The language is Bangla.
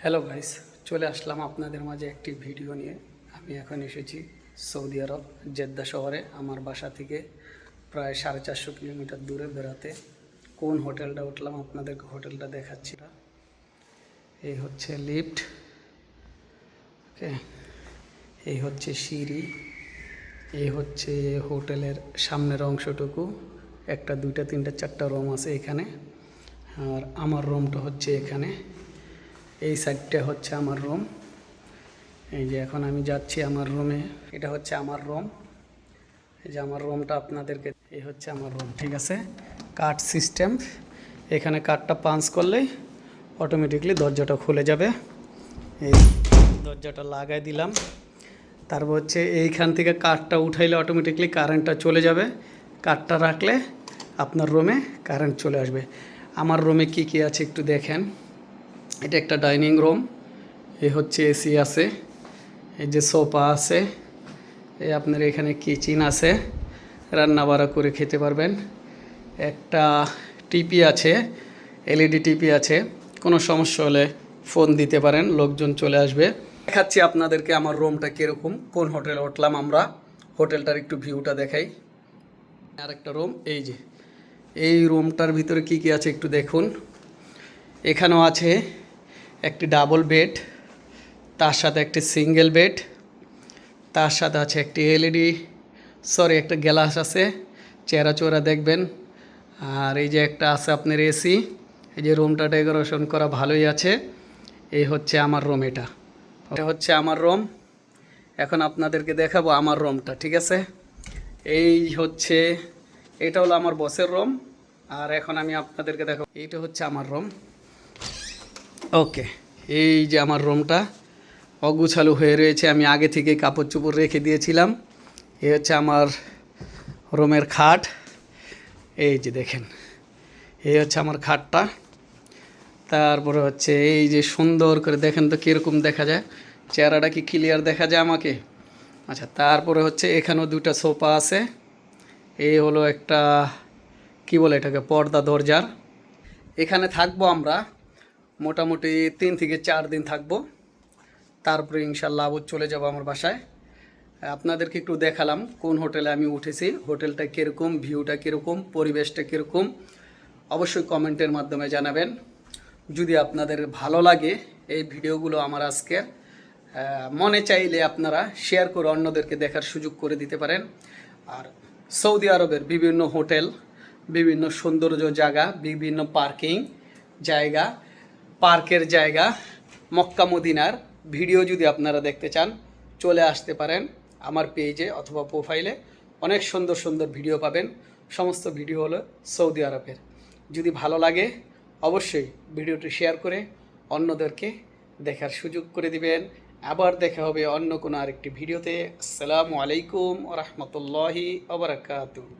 হ্যালো গাইস চলে আসলাম আপনাদের মাঝে একটি ভিডিও নিয়ে। আমি এখন এসেছি সৌদি আরব, জেদ্দা শহরে। আমার বাসা থেকে প্রায় সাড়ে চারশো কিলোমিটার দূরে বেড়াতে। কোন হোটেলটা উঠলাম আপনাদেরকে হোটেলটা দেখাচ্ছি। এই হচ্ছে লিফট। ওকে, এই হচ্ছে সিঁড়ি। এই হচ্ছে হোটেলের সামনের অংশটুকু। একটা, দুইটা, তিনটা, চারটা রুম আছে এখানে। আর আমার রুমটা হচ্ছে এখানে। এই সাইডটা হচ্ছে আমার রুম এই যে এখন আমি যাচ্ছি আমার রুমে এটা হচ্ছে আমার রুম এই যে আমার রুমটা আপনাদেরকে, এই হচ্ছে আমার রুম ঠিক আছে? কার্ড সিস্টেম এখানে কার্ডটা পাঞ্চ করলেই অটোমেটিকলি দরজাটা খুলে যাবে। এই দরজাটা লাগাই দিলাম। তারপর হচ্ছে এইখান থেকে কাঠটা উঠাইলে অটোমেটিকলি কারেন্টটা চলে যাবে। কাঠটা রাখলে আপনার রুমে কারেন্ট চলে আসবে। আমার রুমে কি কি আছে একটু দেখেন। এটা একটা ডাইনিং রুম, এ হচ্ছে এসি আছে, এই যে সোফা আছে এই আপনার এখানে কিচেন আছে রান্না বাড়া করে খেতে পারবেন। একটা টিপি আছে, এলইডি টিপি আছে, কোনো সমস্যা হলে ফোন দিতে পারেন, লোকজন চলে আসবে। দেখাচ্ছি আপনাদেরকে আমার রুমটা কীরকম, কোন হোটেলে উঠলাম আমরা, হোটেলটার একটু ভিউটা দেখাই। আর একটা রুম, এই যে, এই রুমটার ভিতরে কি কি আছে একটু দেখুন। এখানেও আছে একটি ডাবল বেড, তার সাথে একটি সিঙ্গেল বেড, তার সাথে আছে একটি এলইডি, সরি, একটা গ্লাস আছে, চেহারা চোরা দেখবেন। আর এই যে একটা আছে আপনার এসি, এই যে রুমটা ডেকোরেশন করা ভালোই আছে, এই হচ্ছে আমার রুম এটা। এটা হচ্ছে আমার রুম। এখন আপনাদেরকে দেখাবো আমার রুমটা, ঠিক আছে? এই হচ্ছে, এটা হলো আমার বসের রুম। আর এখন আমি আপনাদেরকে দেখাবো, এইটা হচ্ছে আমার রুম। ওকে এই যে আমার রুমটা, অগুছালু হয়ে রয়েছে, আমি আগে থেকে কাপড় চোপড় রেখে দিয়েছিলাম। এই হচ্ছে আমার রুমের খাট। এই যে দেখেন এই হচ্ছে আমার খাটটা। তারপরে হচ্ছে এই যে সুন্দর করে দেখেন তো কীরকম দেখা যায়। চেহারাটা কি ক্লিয়ার দেখা যায় আমাকে? আচ্ছা তারপরে হচ্ছে এখানেও দুটা সোফা আছে। এই হলো একটা, কি বলে এটাকে, পর্দা দরজার। এখানে থাকব আমরা। মোটামুটি তিন থেকে চার দিন থাকব। তারপরে ইনশাল্লাহ আবার চলে যাব আমার বাসায়। আপনাদেরকে একটু দেখালাম কোন হোটেলে আমি উঠেছি, হোটেলটা কীরকম, ভিউটা কীরকম, পরিবেশটা কীরকম। অবশ্যই কমেন্টের মাধ্যমে জানাবেন। যদি আপনাদের ভালো লাগে এই ভিডিওগুলো আমার আজকের মনে চাইলে আপনারা শেয়ার করে অন্যদেরকে দেখার সুযোগ করে দিতে পারেন। আর সৌদি আরবের বিভিন্ন হোটেল, বিভিন্ন সৌন্দর্য জায়গা, বিভিন্ন পার্কিং জায়গা পার্কের জায়গা, মক্কা মদিনার ভিডিও যদি আপনারা দেখতে চান, চলে আসতে পারেন আমার পেজে অথবা প্রোফাইলে অনেক সুন্দর সুন্দর ভিডিও পাবেন। সমস্ত ভিডিও হলো সৌদি আরবের। যদি ভালো লাগে, অবশ্যই ভিডিওটি শেয়ার করে অন্যদেরকে দেখার সুযোগ করে দিবেন। আবার দেখা হবে অন্য কোনো আরেকটি ভিডিওতে আসসালামু আলাইকুম রহমতুল্লাহি আবরাকাতু